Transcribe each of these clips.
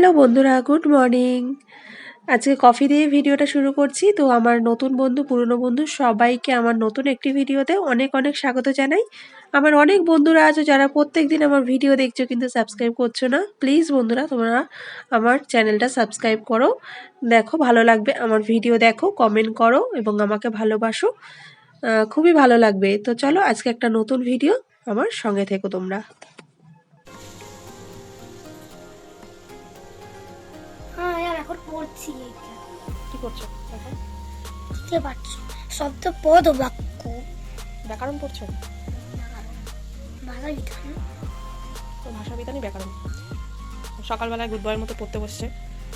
Hello বন্ধুরা, good morning. আজকে coffee দিয়ে ভিডিওটা শুরু করছি। তো আমার নতুন বন্ধু, পুরনো বন্ধু সবাইকে আমার নতুন একটি ভিডিওতে অনেক অনেক স্বাগত জানাই। আমার অনেক বন্ধুরা আছে যারা প্রত্যেক দিন আমার ভিডিও দেখছ কিন্তু সাবস্ক্রাইব করছ না। প্লিজ বন্ধুরা, তোমরা আমার চ্যানেলটা সাবস্ক্রাইব করো। দেখো, ভালো লাগবে আমার ভিডিও দেখো কমেন্ট করো এবং আমাকে ভালোবাসো। খুবই ভালো লাগবে। তো চলো, আজকে একটা নতুন ভিডিও। আমার সঙ্গে থেকো তোমরা। এখন পড়ছি এটা কি করছ এখন? বুঝতে পারছ? শব্দ পদ ও বাক্য। ব্যাকরণ পড়ছো? ভাষা বিধান। তো ভাষাবিধানই ব্যাকরণ। সকালবেলায় গুড বয়ের মতো পড়তে বসছে।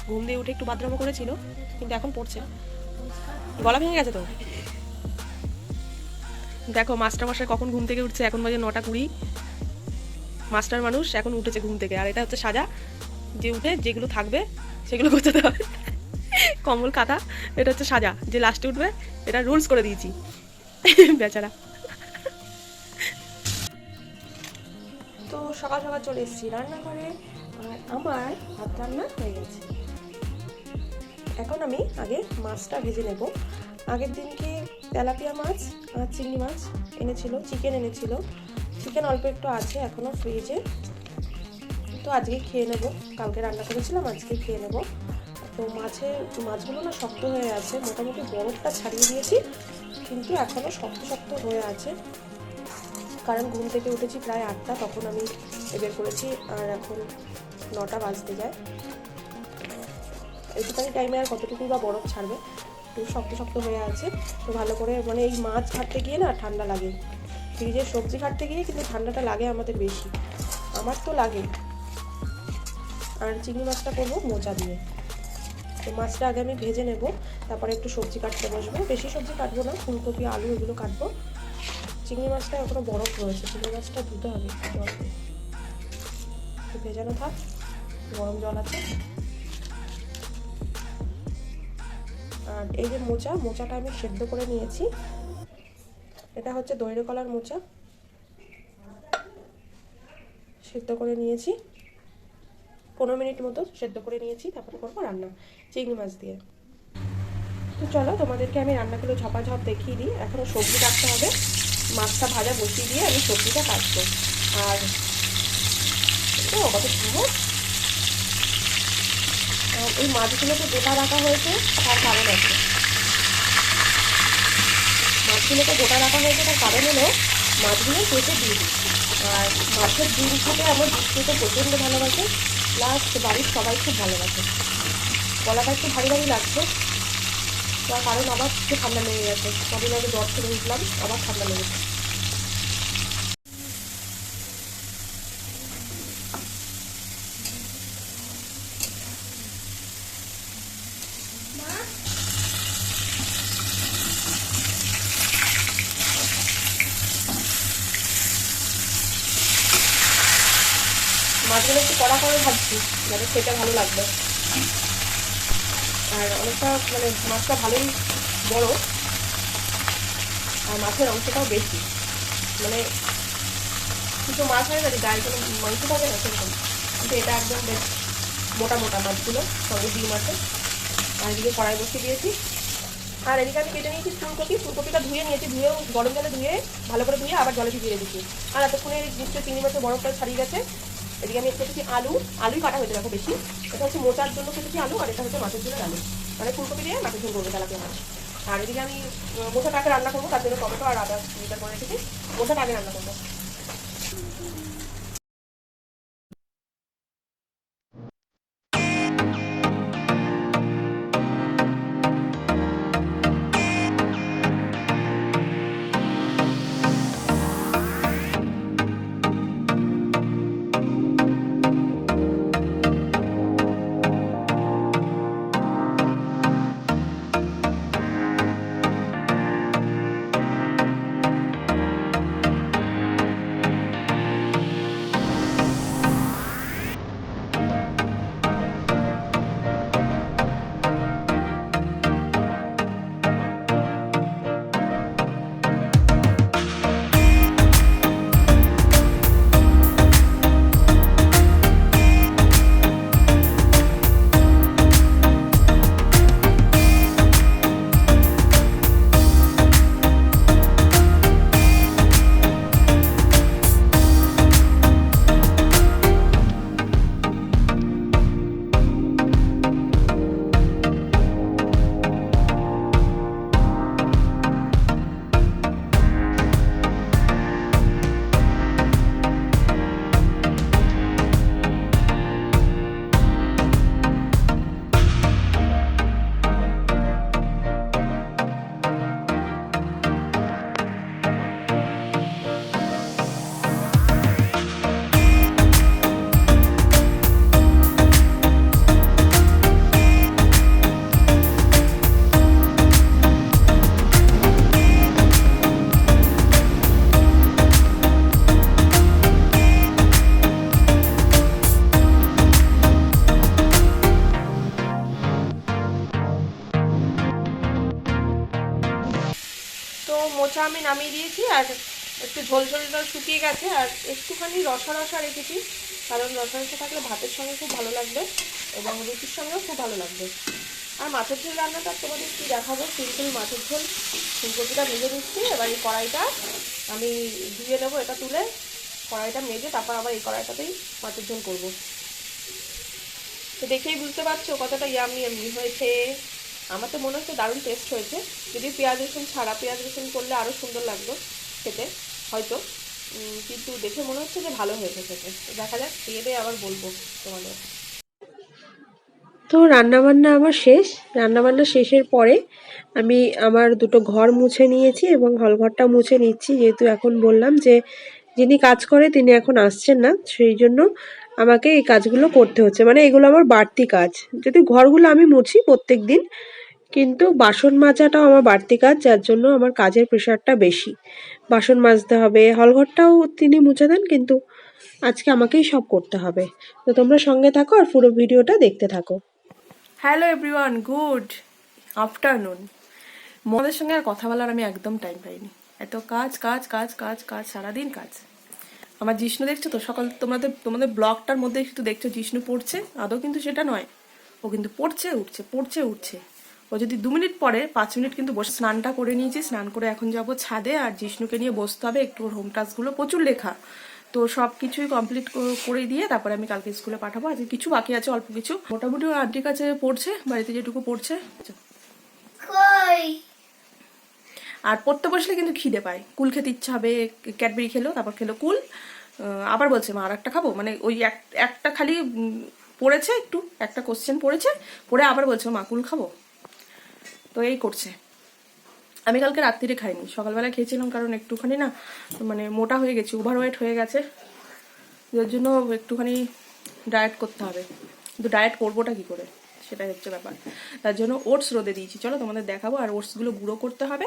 ঘুম দিয়ে উঠে একটু বাথরুমও করেছিল কিন্তু এখন পড়ছে। গলা ভেঙে গেছে তো? দেখো মাস্টার মশাই কখন ঘুম থেকে উঠছে? এখন বাজে নটা কুড়ি। মাস্টার মানুষ এখন উঠেছে ঘুম থেকে। আর এটা হচ্ছে সাজা। যে উঠে যেগুলো থাকবে সেগুলো গোছাতে হবে। কম্বল, কাঁথা, এটা হচ্ছে সাজা। যে লাস্টে উঠবে, এটা রুলস করে দিয়েছি। বেচারা। তো সকাল সকাল চলে এসেছি রান্নাঘরে, আর আমার ভাত রান্না হয়ে গেছে। এখন আমি আগে মাছটা ভেজে নেব। আগের দিনকে তেলাপিয়া মাছ আর চিংড়ি মাছ এনেছিল চিকেন এনেছিল। চিকেন অল্প একটু আছে এখনও ফ্রিজে তো আজকে খেয়ে নেব। কালকে রান্না করেছিলাম, আজকে খেয়ে নেব। তো মাছে, মাছগুলো না শক্ত হয়ে আছে, মোটামুটি বরফটা ছাড়িয়ে দিয়েছি, কিন্তু এখনও শক্ত শক্ত হয়ে আছে। কারণ ঘুম থেকে উঠেছি প্রায় আটটা, তখন আমি বের করেছি, আর এখন নটা বাজতে যায়। এইটুখানি টাইমে আর কতটুকু বা বরফ ছাড়বে, একটু শক্ত শক্ত হয়ে আছে। তো ভালো করে মানে এই মাছ ঘাটতে গিয়ে না ঠান্ডা লাগে। ফ্রিজের সবজি ঘাটতে গিয়ে কিন্তু ঠান্ডাটা লাগে আমাদের বেশি। আমার তো লাগে। আর চিংড়ি মাছটা করব মোচা দিয়ে। তো মাছটা আগে আমি ভেজে নেব, তারপরে একটু সবজি কাটতে বসবো। বেশি সবজি কাটবো না, ফুলকপি, আলু এগুলো কাটবো। চিংড়ি মাছটা এখনও বরফ রয়েছে, চিংড়ি মাছটা ধুতে হবে একটু ভেজানো থাক, গরম জল আছে। আর এই যে মোচা, মোচাটা আমি সেদ্ধ করে নিয়েছি। এটা হচ্ছে দৈরে কলার মোচা। সেদ্ধ করে নিয়েছি। পনেরো মিনিট মতো সেদ্ধ করে নিয়েছি, তারপরে করব রান্না, চিংড়ি মাছ দিয়ে। তো চলো তোমাদেরকে আমি রান্নাগুলো ঝপাঝপ দেখিয়ে দিই। এখনও সবজি কাটতে হবে। মাছটা ভাজা বসিয়ে দিয়ে আমি সবজিটা কাটবো। আর কত এই মাছগুলোকে গোটা রাখা হয়েছে, তার কারণ আছে। মাছগুলোকে গোটা রাখা হয়েছে, তার কারণ হলো মাছগুলো কেটে দিচ্ছি। আর মাছের ডিম খেতে আমার ডিম খেতে প্রচণ্ড ভালোবাসে। প্লাস বাড়ির সবাই খুব ভালোবাসে। গলাটা একটু ভারী ভারী লাগছে। তার কারণ আবার একটু ঠান্ডা লেগে গেছে। কদিন আগে জ্বর থেকে উঠলাম, আবার ঠান্ডা লেগেছে। মাছগুলো একটু কড়া করে ভাজছি, যাতে খেতে ভালো লাগবে। আর অনেকটা মানে মাছটা ভালোই বড়, আর মাছের অংশটাও বেশি। মানে কিছু মাছ হয় না যে গায়ে কোনো মাংস থাকে না সেরকম। কিন্তু এটা একদম বেশ মোটা মোটা মাছগুলো, সঙ্গে ডিম আছে। আর এদিকে কড়াই বসিয়ে দিয়েছি। আর এদিকে আমি কেটে নিয়েছি ফুলকপি। ফুলকপিটা ধুয়ে নিয়েছি, ধুয়েও গরম জলে ধুয়ে ভালো করে ধুয়ে আবার জলে ভিজিয়ে দিচ্ছি আর এতক্ষণে নিশ্চয়ই চিংড়ি মাছের বরফটা ছাড়িয়ে গেছে। এদিকে আমি কেটেছি আলু আলুই কাটা হয়েছে দেখো বেশি। এটা হচ্ছে মোটার জন্য কেটেছি আলু আর এটা হচ্ছে মাছের জন্য আলু। মানে ফুলকপি দিয়ে মাছের ঝোল করবে তালাকে মাছ। আর এদিকে আমি আহ, মোচাটাকে রান্না করব তার জন্য টমেটো আর আদা করে রেখেছি। মোচাটা আগে রান্না করব। একটু ঝোল ঝোলটা শুকিয়ে গেছে আর একটুখানি রসা রসা রেখেছি। কারণ রসা রসা থাকলে ভাতের সঙ্গে খুব ভালো লাগবে এবং রুটির সঙ্গেও খুব ভালো লাগবে। আর মাছের ঝোল রান্নাটা তোমাদের কি দেখাবো। সিম্পল মাছের ঝোল। ফুলকপিটা ভেজে দিচ্ছি এবার এই কড়াইটা আমি ধুয়ে নেব এটা তুলে। কড়াইটা মেজে তারপর আবার এই কড়াইটাতেই মাছের ঝোল করব। তো দেখেই বুঝতে পারছ কতটা ইয়ামি ইয়ামি হয়েছে। আমার তো মনে হচ্ছে দারুণ টেস্ট হয়েছে। যদি পেঁয়াজ রসুন ছাড়া পেঁয়াজ রসুন করলে আরও সুন্দর লাগতো খেতে, হয়তো। কিন্তু দেখে মনে হচ্ছে যে ভালো হয়েছে খেতে। দেখা যাক, খেয়ে দিয়ে আবার বলব তোমাদের। তো রান্নাবান্না আমার শেষ। রান্নাবান্না শেষের পরে আমি আমার দুটো ঘর মুছে নিয়েছি এবং হলঘরটা মুছে নিচ্ছি। যেহেতু এখন বললাম যে যিনি কাজ করে তিনি এখন আসছেন না, সেই জন্য আমাকে এই কাজগুলো করতে হচ্ছে। মানে এগুলো আমার বাড়তি কাজ। যদি ঘরগুলো আমি মুছি প্রত্যেক দিন কিন্তু বাসন মাজাটাও আমার বাড়তি কাজ, যার জন্য আমার কাজের প্রেশারটা বেশি। বাসন মাজতে হবে, হলঘরটাও তিনি মুছে দেন, কিন্তু আজকে আমাকেই সব করতে হবে। তো তোমরা সঙ্গে থাকো আর পুরো ভিডিওটা দেখতে থাকো। হ্যালো এভরিওয়ান গুড আফটারনুন মদের সঙ্গে আর কথা বলার আমি একদম টাইম পাইনি। এত কাজ কাজ কাজ কাজ কাজ, সারাদিন কাজ। আমার জিষ্ণু দেখছ তো? সকাল তোমাদের তোমাদের ব্লগটার মধ্যে একটু দেখছ, জিষ্ণু পড়ছে। আদৌ কিন্তু সেটা নয়। ও কিন্তু পড়ছে, উঠছে পড়ছে, উঠছে। ও যদি দু মিনিট পরে পাঁচ মিনিট কিন্তু বসে স্নানটা করে নিয়েছি স্নান করে এখন যাব ছাদে আর জিষ্ণুকে নিয়ে বসতে হবে একটু ওর হোম টাস্কগুলো প্রচুর লেখা। তো সব কিছুই কমপ্লিট করে দিয়ে তারপরে আমি কালকে স্কুলে পাঠাবো আজকে কিছু বাকি আছে অল্প কিছু। মোটামুটি ও আন্টির কাছে পড়ছে বাড়িতে যেটুকু পড়ছে। আর পড়তে বসলে কিন্তু খিদে পায়। কুল খেতে ইচ্ছা হবে ক্যাডবেরি খেলো তারপর খেলো কুল। আবার বলছে মা আর একটা খাব? মানে ওই এক- একটা খালি পড়েছে একটু একটা কোশ্চেন পড়েছে পড়ে আবার বলছে মা কুল খাব? তো এই করছে। আমি কালকে রাত্রিরে খাইনি, সকালবেলা খেয়েছিলাম কারণ একটুখানি না মানে মোটা হয়ে গেছি ওভার ওয়েট হয়ে গেছে। যার জন্য একটুখানি ডায়েট করতে হবে। কিন্তু ডায়েট করবোটা কি করে? সেটাই হচ্ছে ব্যাপার। তার জন্য ওটস রোদে দিয়েছি। চলো তোমাদের দেখাবো আর ওটসগুলো গুঁড়ো করতে হবে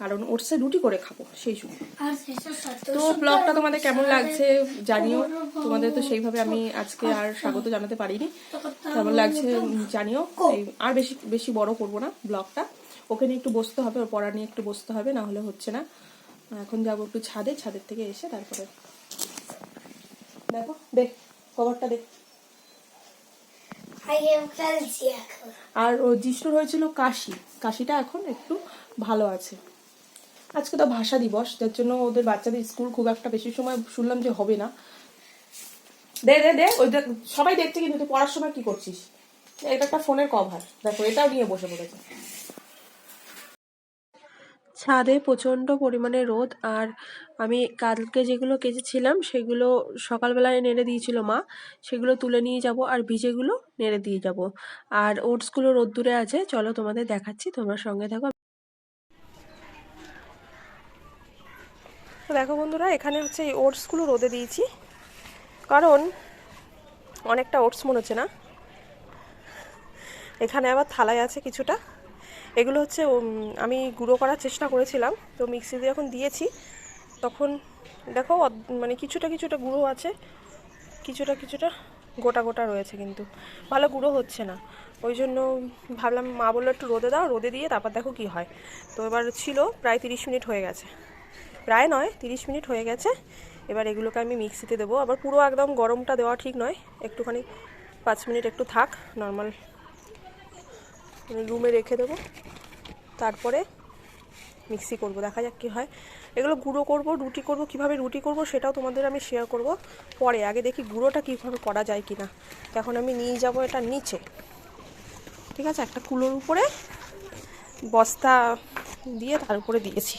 কারণ ওটসে রুটি করে খাব সেই সময় তো ব্লগটা তোমাদের কেমন লাগছে জানিও। তোমাদের তো সেইভাবে আমি আজকে আর স্বাগত জানাতে পারিনি। কেমন লাগছে জানিও। আর বেশি বেশি বড় করব না ব্লগটা ওকে নিয়ে একটু বসতে হবে ওর পড়া নিয়ে একটু বসতে হবে না হলে হচ্ছে না। এখন যাব একটু ছাদে ছাদের থেকে এসে তারপরে দেখো দেখ কভারটা দে। আগে খেলছি এখন আর ও জিষ্ণুর হয়েছিল কাশি। কাশিটা এখন একটু ভালো আছে। আজকে তো ভাষা দিবস, যার জন্য ওদের বাচ্চাদের স্কুল খুব একটা বেশি সময় শুনলাম যে হবে না। দে দে দে, ওই সবাই দেখছে কিন্তু পড়ার সময় কি করছিস? এটা একটা ফোনের কভার দেখো, এটাও নিয়ে বসে পড়েছে। ছাদে প্রচণ্ড পরিমাণে রোদ আর আমি কালকে যেগুলো কেচেছিলাম সেগুলো সকালবেলায় নেড়ে দিয়েছিল মা। সেগুলো তুলে নিয়ে যাব আর ভিজেগুলো নেড়ে দিয়ে যাব। আর ওটসগুলো রোদ্দুরে আছে, চলো তোমাদের দেখাচ্ছি, তোমরা সঙ্গে থাকো। দেখো বন্ধুরা, এখানে হচ্ছে এই ওটসগুলো রোদে দিয়েছি। কারণ অনেকটা ওটস মনে হচ্ছে না। এখানে আবার থালায় আছে কিছুটা। এগুলো হচ্ছে আমি গুঁড়ো করার চেষ্টা করেছিলাম, তো মিক্সিতে যখন দিয়েছি। তখন দেখো মানে কিছুটা কিছুটা গুঁড়ো আছে, কিছুটা কিছুটা গোটা গোটা রয়েছে কিন্তু। ভালো গুঁড়ো হচ্ছে না। ওই জন্য ভাবলাম, মা বলল, একটু রোদে দাও, রোদে দিয়ে তারপর দেখো কি হয়। তো এবার ছিল প্রায় তিরিশ মিনিট হয়ে গেছে। প্রায় নয়, তিরিশ মিনিট হয়ে গেছে। এবার এগুলোকে আমি মিক্সিতে দেবো। আবার পুরো একদম গরমটা দেওয়া ঠিক নয়। একটুখানি, পাঁচ মিনিট একটু থাক, নর্মাল রুমে রেখে দেবো। তারপরে মিক্সি করব, দেখা যাক কী হয়। এগুলো গুঁড়ো করব, রুটি করব, কীভাবে রুটি করব সেটাও তোমাদের আমি শেয়ার করব পরে। আগে দেখি গুঁড়োটা কীভাবে করা যায় কি না এখন আমি নিয়ে যাব এটা নিচে। ঠিক আছে? একটা কুলোর উপরে বস্তা দিয়ে তার উপরে দিয়েছি।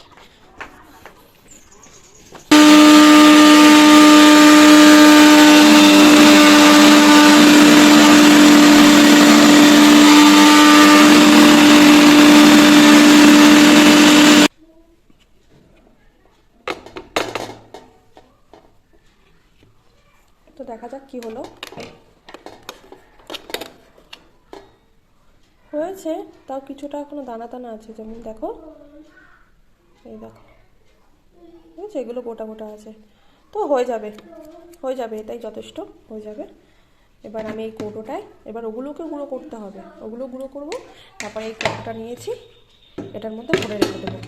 তো দেখা যাক কি হলো। হয়েছে, তাও কিছুটা এখনও দানা দানা আছে যেমন দেখো। এই দেখো। হয়েছে, এগুলো গোটা গোটা আছে। তো হয়ে যাবে হয়ে যাবে, এটাই যথেষ্ট, হয়ে যাবে। এবার আমি এই কৌটোটায়, এবার ওগুলোকে গুঁড়ো করতে হবে। ওগুলো গুঁড়ো করব, তারপরে এই কাপটা নিয়েছি, এটার মধ্যে ভরে রেখে দেবো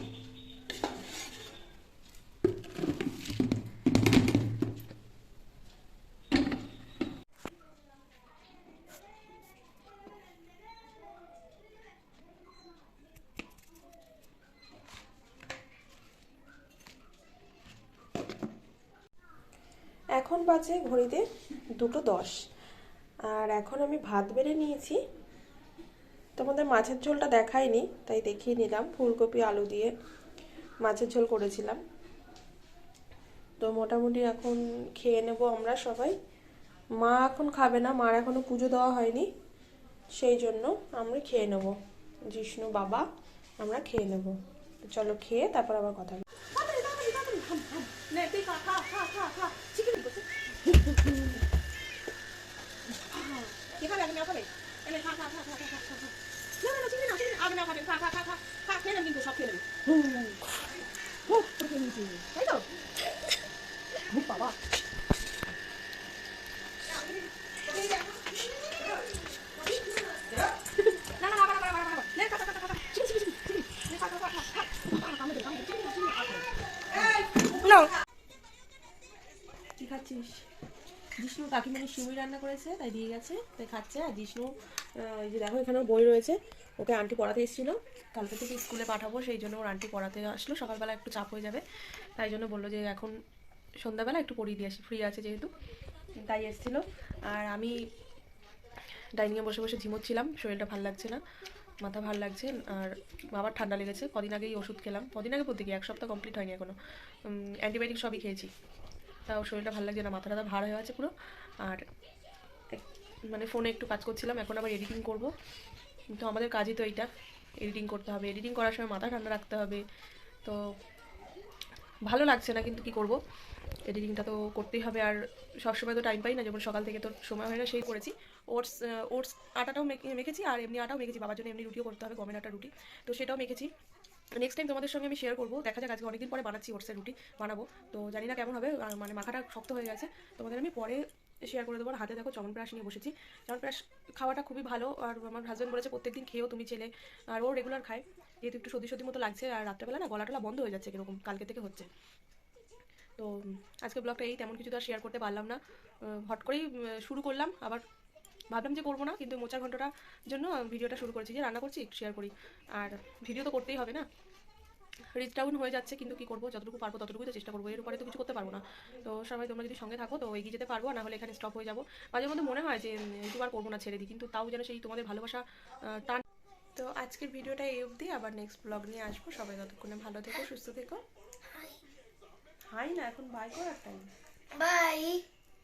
এখন বাজে ঘড়িতে দুটো দশ। আর এখন আমি ভাত বেড়ে নিয়েছি। তোমাদের মাছের ঝোলটা দেখাইনি, তাই দেখিয়ে নিলাম। ফুলকপি, আলু দিয়ে মাছের ঝোল করেছিলাম। তো মোটামুটি এখন খেয়ে নেব আমরা সবাই। মা এখন খাবে না, মার এখনও পুজো দেওয়া হয়নি। সেই জন্য আমরা খেয়ে নেব। জিষ্ণু বাবা, আমরা খেয়ে নেব। চলো খেয়ে তারপর আবার কথা কি খাচ্ছিস? জিষ্ণু কাকিমণি সিমুই রান্না করেছে, তাই দিয়ে গেছে, তাই খাচ্ছে। আর জিষ্ণু এই যে দেখো এখানে বই রয়েছে। ওকে আন্টি পড়াতে এসেছিল। কালকে থেকে স্কুলে পাঠাবো, সেই জন্য ওর আন্টি পড়াতে আসলো। সকালবেলা একটু চাপ হয়ে যাবে, তাই জন্য বলল যে এখন সন্ধ্যাবেলা একটু পড়িয়ে দিয়ে আসি, ফ্রি আছে যেহেতু, তাই এসেছিল। আর আমি ডাইনিংয়ে বসে বসে ঝিমোচ্ছিলাম, শরীরটা ভালো লাগছে না, মাথা ভালো লাগছে, আর বাবার ঠান্ডা লেগেছে। কদিন আগেই ওষুধ খেলাম, কদিন আগে বলতে কি, এক সপ্তাহ কমপ্লিট হয়নি এখনও। অ্যান্টিবায়োটিক সবই খেয়েছি। তাও শরীরটা ভালো লাগছে না মাথা টাথা ভার হয়ে আছে পুরো। আর মানে ফোনে একটু কাজ করছিলাম, এখন আবার এডিটিং করব। তো আমাদের কাজই তো এইটা এডিটিং করতে হবে। এডিটিং করার সময় মাথা ঠান্ডা রাখতে হবে। তো ভালো লাগছে না কিন্তু কি করব? এডিটিংটা তো করতেই হবে। আর সবসময় তো টাইম পাই না যেমন সকাল থেকে তো সময় হয় না, সেই করেছি। ওটস ওটস আটাটাও মেখে- মেখেছি, আর এমনি আটাও মেখেছি। বাবার জন্য এমনি রুটিও করতে হবে, গমের আটা রুটি। তো সেটাও মেখেছি। নেক্সট টাইম তোমাদের সঙ্গে আমি শেয়ার করব। দেখা যাক, আজকে অনেকদিন পরে বানাচ্ছি ওটসের রুটি, বানাবো। তো জানি না কেমন হবে মানে মাখাটা শক্ত হয়ে গেছে। তোমাদের আমি পরে শেয়ার করে দেবো। আর হাতে দেখো চমনপ্রাশ নিয়ে বসেছি। চমনপ্রাশ খাওয়াটা খুবই ভালো। আর আমার হাজব্যান্ড বলেছে, প্রত্যেকদিন খেয়েও তুমি ছেলে আর ও রেগুলার খায়। যেহেতু একটু সর্দি সর্দি মতো লাগছে, আর রাত্রেবেলা না গলা টলা বন্ধ হয়ে যাচ্ছে কীরকম, কালকে থেকে হচ্ছে। তো আজকে ব্লগটা এই, তেমন কিছু তো আর শেয়ার করতে পারলাম না। হট করেই শুরু করলাম। আবার ভাবলাম যে করব না কিন্তু মোচার ঘন্টাটার জন্য ভিডিওটা শুরু করেছি যে রান্না করছি শেয়ার করি। আর ভিডিও তো করতেই হবে না। রিচ ডাউন হয়ে যাচ্ছে কিন্তু কি করব যতটুকু পারব ততটুকুই তো চেষ্টা করব। এর উপরে তো কিছু করতে পারব না। তো সবাই তোমরা যদি সঙ্গে থাকো তো এগিয়ে যেতে পারব না হলে এখানে স্টপ হয়ে যাব। মাঝে মধ্যে মনে হয় যে ইউটিউব আর করব না ছেড়ে দিই। কিন্তু তাও যেন সেই তোমাদের ভালোবাসা টান তো আজকের ভিডিওটা এই অবধি। আবার নেক্সট ব্লগ নিয়ে আসব। সবাই ততক্ষণে ভালো থেকো সুস্থ থেকো। হাই না এখন বাই করার টাইম বাই